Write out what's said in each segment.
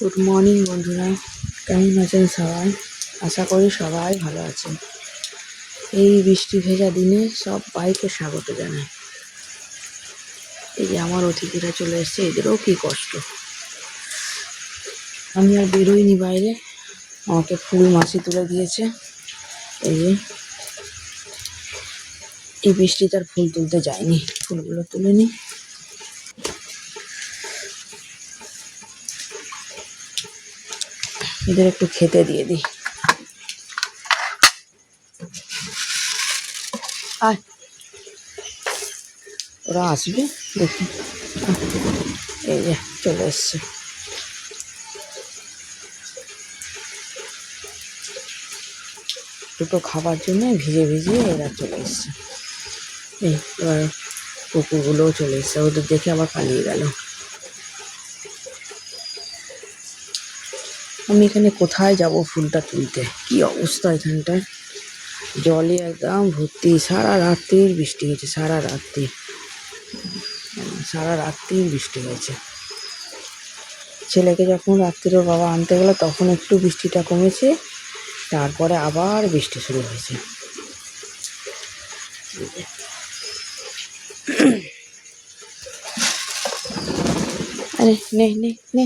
Good morning বন্ধুরা। কেমন আছেন সবাই? আশা করি সবাই ভালো আছেন। এই বৃষ্টি ভেজা দিনে সব বাইকে স্বাগত জানাই। এই যে আমার অতিথিরা চলে এসছে, এদেরও কি কষ্ট। আমি আর বেরোইনি বাইরে। আমাকে ফুল মাসি তুলে দিয়েছে। এই যে, এই বৃষ্টিতে আর ফুল তুলতে যায়নি ফুলগুলো তুলে নিই। এদের একটু খেতে দিয়ে দিই। আয়। ওরা আসবে? দেখি। এই যে, চলে এসছে। দুটো খাবার জন্য ভিজে ভিজিয়ে এরা চলে এসছে। এই, এবার কুকুরগুলোও চলে এসছে। ওদের দেখে আবার পালিয়ে গেল। আমি এখানে কোথায় যাব ফুলটা তুলতে? কি অবস্থা এখানটায়? জলে একদম ভর্তি, সারা রাত্রির বৃষ্টি হয়েছে, সারা রাত্রি। সারা রাত্রির বৃষ্টি হয়েছে। ছেলেকে যখন রাত্রির ওর বাবা আনতে গেলো, তখন একটু বৃষ্টিটা কমেছে, তারপরে আবার বৃষ্টি শুরু হয়েছে। আরে, নে নে নে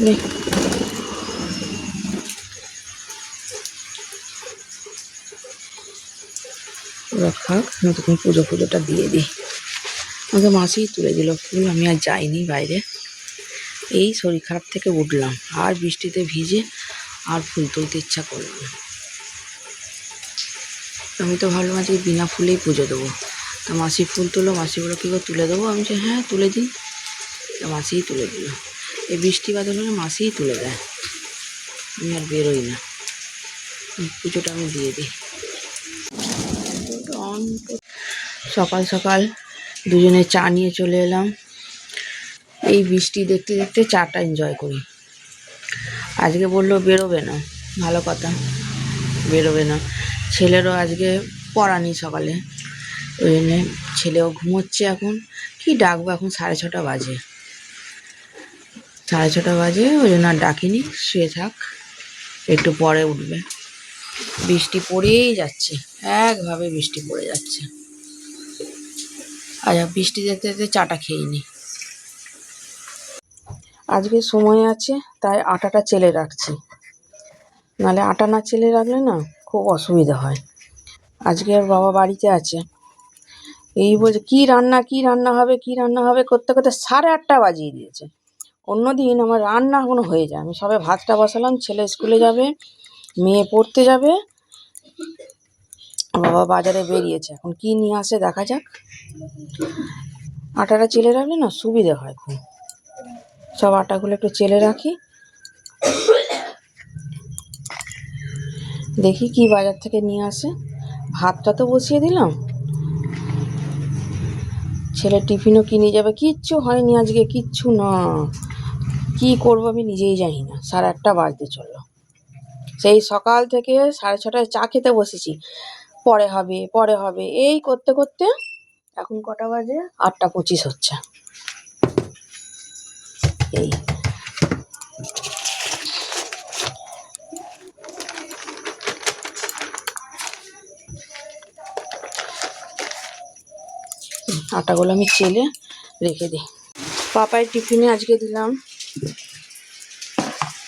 নে। ওরা খাক নতুন পুজো পুজোটা দিয়ে দিই। আমাকে মাসিই তুলে দিল ফুল আমি আর যাইনি বাইরে। এই শরীর খারাপ থেকে উঠলাম, আর বৃষ্টিতে ভিজে আর ফুল তুলতে ইচ্ছা করল না। আমি তো ভাবলাম আজকে বিনা ফুলেই পুজো দেবো। তা মাসি ফুল তুলো মাসি বলো কী করে তুলে দেবো? আমি যে হ্যাঁ তুলে দিই। তা মাসিই তুলে দিল। এই বৃষ্টি বাদল হলে মাসিই তুলে দেয়। আমি আর বেরোই না। পুজোটা আমি দিয়ে দিই। সকাল সকাল দুজনে চা নিয়ে চলে এলাম। এই বৃষ্টি দেখতে দেখতে চাটা এনজয় করি। আজকে বলল বেরোবে না, ভালো কথা, বেরোবে না। ছেলেরও আজকে পড়া নেই সকালে, ওই জন্যে ছেলেও ঘুমোচ্ছে এখন। কি ডাকবো এখন? সাড়ে ছটা বাজে। সাড়ে ছটা বাজে, ওই জন্য আর ডাকিনি, শুয়ে থাক, একটু পরে উঠবে। বৃষ্টি পড়েই যাচ্ছে। একভাবে বৃষ্টি পড়ে যাচ্ছে। আচ্ছা বৃষ্টি যেতে দেখতে চাটা খেয়ে নি। আজকে সময় আছে, তাই আটাটা চেলে রাখছি। নাহলে আটা না চেলে রাখলে না খুব অসুবিধা হয়। আজকে আর বাবা বাড়িতে আছে। এই বলছে কী রান্না কী রান্না হবে, কী রান্না হবে করতে করতে সাড়ে আটটা বাজিয়ে দিয়েছে। অন্যদিন আমার রান্না এখনও হয়ে যায়। আমি সবে ভাতটা বসালাম, ছেলে স্কুলে যাবে, মেয়ে পড়তে যাবে বাবা বাজারে বেরিয়েছে। এখন কি নিয়ে আসে দেখা যাক। আটাটা চেলে রাখলে না সুবিধে হয় খুব। সব আটাগুলো একটু চেলে রাখি। দেখি কি বাজার থেকে নিয়ে আসে। ভাতটা তো বসিয়ে দিলাম। ছেলে টিফিনও কিনে যাবে। কিচ্ছু হয়নি আজকে, কিচ্ছু না। কি করব আমি নিজেই জানি না। সাড়ে আটটা বাজতে চলল। সেই সকাল থেকে সাড়ে ছটায় চা খেতে বসেছি। পরে হবে পরে হবে। এই করতে করতে এখন কটা বাজে? আটটা পঁচিশ হচ্ছে। এই। আটাগুলো আমি চেলে রেখে দিই। পাপায়ের টিফিনে আজকে দিলাম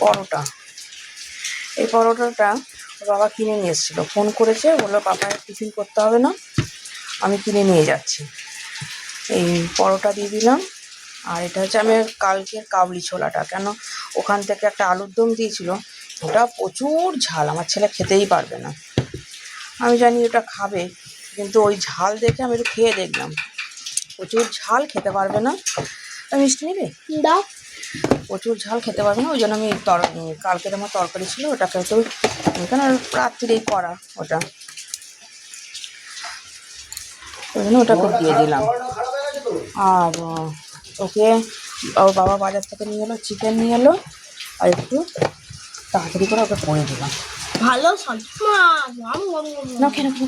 পরোটা। এই পরোটাটা বাবা কিনে নিয়ে এসেছিল। ফোন করেছে, বলল পাপায় টিফিন করতে হবে না, আমি কিনে নিয়ে যাচ্ছি। এই পরোটা দিয়ে দিলাম। আর এটা হচ্ছে আমি কালকের কাবলি ছোলাটা। কেন? ওখান থেকে একটা আলুর দম দিয়েছিল, ওটা প্রচুর ঝাল, আমার ছেলে খেতেই পারবে না। আমি জানি ওটা খাবে, কিন্তু ওই ঝাল দেখে আমি একটু খেয়ে দেখলাম। প্রচুর ঝাল খেতে পারবে না। মিষ্টি নেবে? দাও। প্রচুর ঝাল খেতে পারবে না ওই জন্য আমি তর কালকের আমার তরকারি ছিল ওটাকে একটু কেন রাত্রিরেই করা ওটা। ওই জন্য ওটাকে দিয়ে দিলাম। আর ওকে ওর বাবা বাজার থেকে নিয়ে এলো চিকেন নিয়ে এলো আর একটু তাড়াতাড়ি করে ওকে করে দিলাম। ভালো না কেন কেন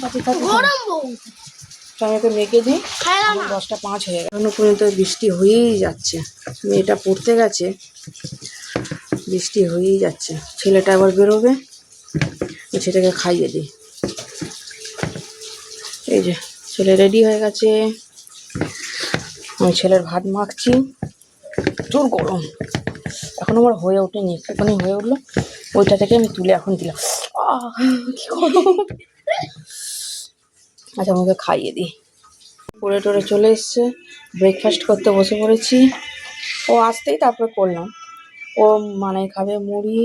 ওকে মেখে দিই। দশটা পাঁচ হয়ে গেল। এখনও পর্যন্ত বৃষ্টি হয়েই যাচ্ছে। মেয়েটা পড়তে গেছে। বৃষ্টি হয়েই যাচ্ছে। ছেলেটা আবার বেরোবে। ছেলেটাকে খাইয়ে দিই। এই যে ছেলে রেডি হয়ে গেছে। আমি ছেলের ভাত মাখছি। প্রচুর গরম। এখন আমার হয়ে ওঠেনি। একটুখানি হয়ে উঠল। ওইটা থেকে আমি তুলে এখন দিলাম। আহ, কি গরম। আচ্ছা আমাকে খাইয়ে দিই। পড়ে টরে চলে এসছে ব্রেকফাস্ট করতে বসে পড়েছি। ও আসতেই তারপরে করলাম। ও মানে খাবে মুড়ি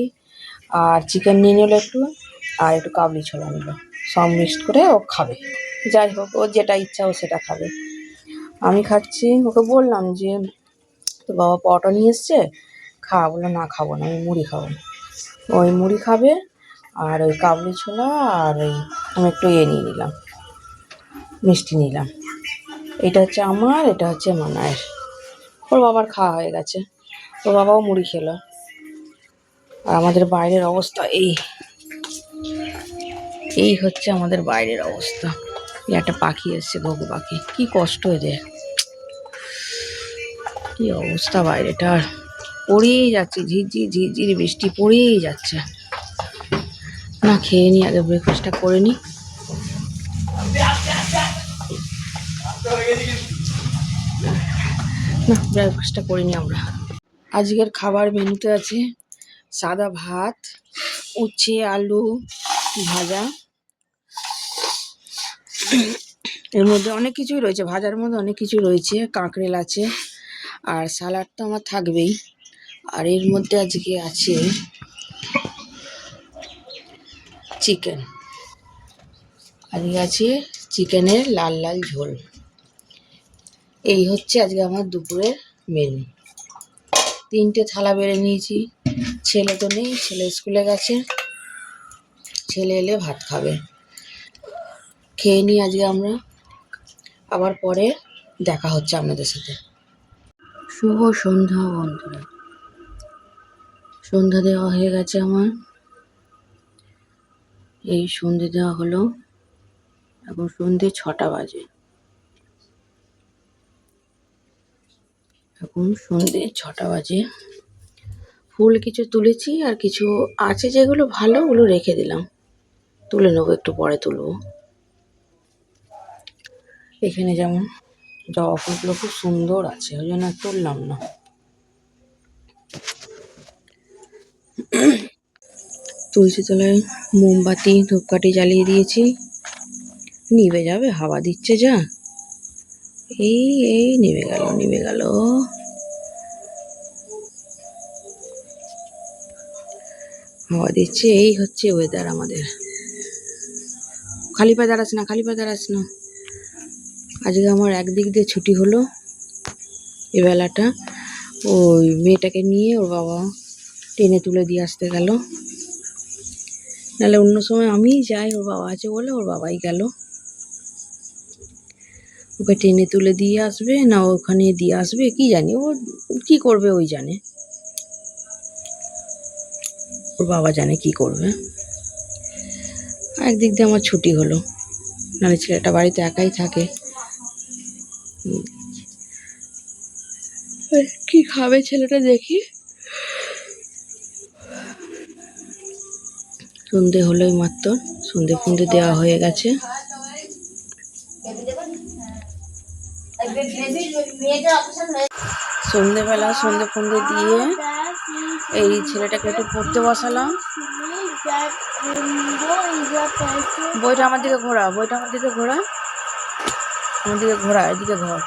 আর চিকেন নিয়ে নিল একটু আর একটু কাবলি ছোলা নিল। সব মিক্সড করে ও খাবে। যাই হোক ওর যেটা ইচ্ছা ও সেটা খাবে। আমি খাচ্ছি। ওকে বললাম যে তো বাবা পরোটা নিয়ে এসছে, খা। বলল, না, খাব না, আমি মুড়ি খাব না। ওই মুড়ি খাবে আর ওই কাবলি ছোলা আর ওই, আমি একটু ইয়ে নিয়ে নিলাম। মিষ্টি নিলাম। এটা হচ্ছে আমার, এটা হচ্ছে মানায়ের ওর বাবার খাওয়া হয়ে গেছে। ওর বাবাও মুড়ি খেলো। আর আমাদের বাইরের অবস্থা এই। এই হচ্ছে আমাদের বাইরের অবস্থা। একটা পাখি এসছে ঘুঘু পাখি। কি কষ্ট এদের। কি অবস্থা বাইরেটার। পড়েই যাচ্ছে ঝিরঝির ঝিরঝির বৃষ্টি পড়েই যাচ্ছে। না, খেয়ে নি, আগে ব্রেকফাস্টটা করে নি। না ব্রেকফাস্টটা করে নি আমরা। আজকের খাবার মেনুতে আছে সাদা ভাত, উচ্ছে, আলু ভাজা। এর মধ্যে অনেক কিছুই রয়েছে, ভাজার মধ্যে অনেক কিছু রয়েছে কাঁকরেল আছে, আর স্যালাড তো আমার থাকবেই। আর এর মধ্যে আজকে আছে চিকেন। আজকে আছে চিকেনের লাল লাল ঝোল। এই হচ্ছে আজকে আমার দুপুরের মেনু তিনটে থালা বেড়ে নিয়েছি। ছেলে তো নেই, ছেলে স্কুলে গেছে। ছেলে এলে ভাত খাবে। খেয়ে নিই আজকে আমরা। আবার পরে দেখা হচ্ছে আপনাদের সাথে। শুভ সন্ধ্যা বন্ধুরা। সন্ধ্যা দেওয়া হয়ে গেছে আমার। এই সন্ধে দেওয়া হলো। এখন সন্ধে ছটা বাজে। এখন সন্ধে ছটা বাজে। ফুল কিছু তুলেছি আর কিছু আছে যেগুলো ভালো, ওগুলো রেখে দিলাম। তুলে নেব, একটু পরে তুলবো। এখানে যেমন জবা ফুলগুলো খুব সুন্দর আছে, ওই জন্য তুললাম না। তুলসী তলায় মোমবাতি, ধূপকাঠি জ্বালিয়ে দিয়েছি। নিভে যাবে, হাওয়া দিচ্ছে যা। এই এই নিভে গেল নিভে গেল। হাওয়া দিচ্ছে, এই হচ্ছে ওয়েদার আমাদের। খালি পায়ে দাঁড়াস না, খালি পায়ে দাঁড়াস না। আজকে আমার একদিক দিয়ে ছুটি হলো এবেলাটা ওই মেয়েটাকে নিয়ে ওর বাবা টেনে তুলে দিয়ে আসতে গেল। নাহলে অন্য সময় আমিই যাই, ওর বাবা আছে বলে ওর বাবাই গেল। ওকে টেনে তুলে দিয়ে আসবে, না ওখানে দিয়ে আসবে, কি জানি, ও কি করবে ওই জানে। ওর বাবা জানে কি করবে। একদিক দিয়ে আমার ছুটি হলো, নাহলে ছেলেটা বাড়িতে একাই থাকে। কি খাবে ছেলেটা দেখি। সন্ধে হলোই মাত্র সন্ধে ফন্দে দেওয়া হয়ে গেছে। সন্ধেবেলা সন্ধে ফন্দে দিয়ে এই ছেলেটাকে একটু পড়তে বসালাম। বইটা আমার দিকে ঘোরা বইটা আমার দিকে ঘোরা। আমার দিকে ঘোরা এদিকে ঘর।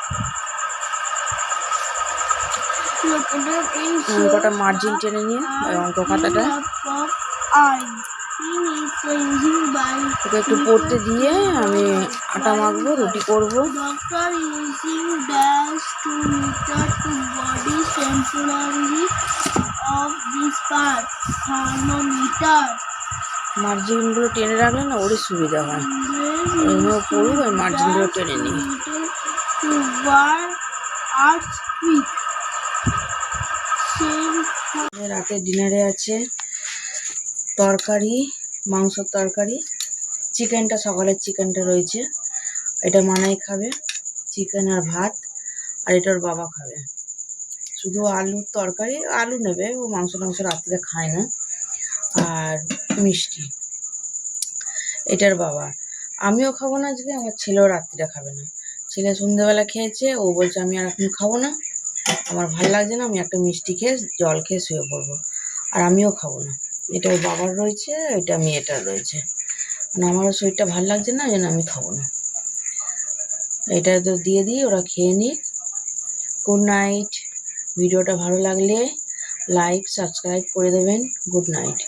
অঙ্কটা মার্জিন টেনে নিয়ে অঙ্ক খাতাটা। ওকে একটু পড়তে দিয়ে আমি আটা মাখবো রুটি করব মার্জিনগুলো টেনে রাখলে না ওরই সুবিধা হয় ওইভাবে পড়ুক ওই মার্জিনগুলো টেনে নিই রাতে ডিনারে আছে তরকারি, মাংসর তরকারি, চিকেনটা সকালের চিকেনটা রয়েছে। এটা মানাই খাবে, চিকেন আর ভাত, আর এটা ওর বাবা খাবে। শুধু আলুর তরকারি, আলু নেবে, ও মাংস টাংস রাত্রে খায় না। আর মিষ্টি, এটার বাবা। আমিও খাব না আজকে, আমার ছেলেও রাত্রিরে খাবে না। ছেলে সন্ধ্যেবেলা খেয়েছে, ও বলছে আমি আর এখন খাব না। আমার ভালো লাগছে না, আমি একটা মিষ্টি খেয়ে জল খেয়ে শুয়ে পড়ব। আর আমিও খাব না। এটা ওর বাবার রয়েছে এটা মেয়েটার রয়েছে। মানে আমারও শরীরটা ভালো লাগছে না জন্য আমি খাব না। এটা তো দিয়ে দিই, ওরা খেয়ে নিক। গুড নাইট ভিডিওটা ভালো লাগলে লাইক সাবস্ক্রাইব করে দেবেন। Good night